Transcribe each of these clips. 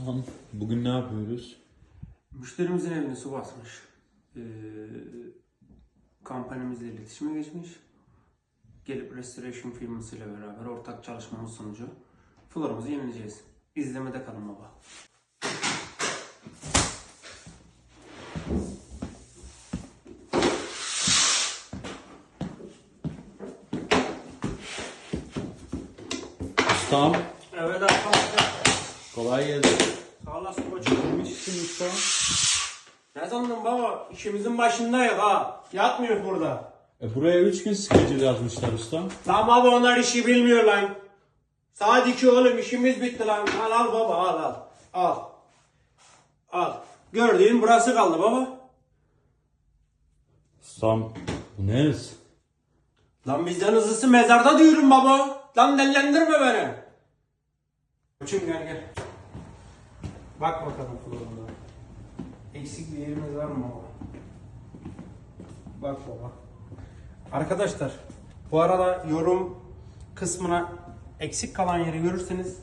Ustam bugün ne yapıyoruz? Müşterimizin evine su basmış. Ee, kampanyamızla iletişime geçmiş. Gelip restoration firmasıyla beraber ortak çalışmamız sonucu florumuzu yenileyeceğiz. İzlemede kalın baba. Ustam Evet arkadaşlar. Kolay gelsin. Sağ olasın koçum. Gitmişsin ustam. Ne sandın baba? İşimizin başındayız ha. Yatmıyor burada. E buraya 3 gün schedule yazmışlar ustam. Lan baba onlar işi bilmiyor lan. Saat 2 oğlum işimiz bitti lan. Al al baba al al. Al. Al. Gördüğün burası kaldı baba. Ustam bu ne hız? Lan bizden hızlısı mezarda diyorum baba. Lan dellendirme beni. Koçum gel gel. Bak bakalım florunda. Eksik bir yerimiz var mı? Bak baba. Arkadaşlar bu arada yorum kısmına eksik kalan yeri görürseniz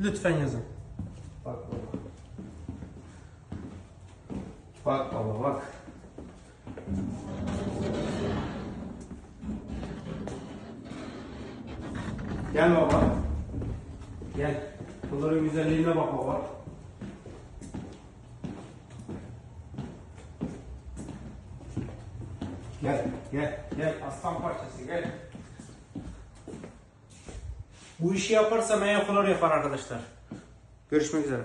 lütfen yazın. Bak baba. Bak baba bak. Gel baba. Gel. Bunların güzelliğine bak baba. Gel, gel, gel. Aslan parçası gel. Bu işi yaparsa Flor yapar arkadaşlar. Görüşmek üzere.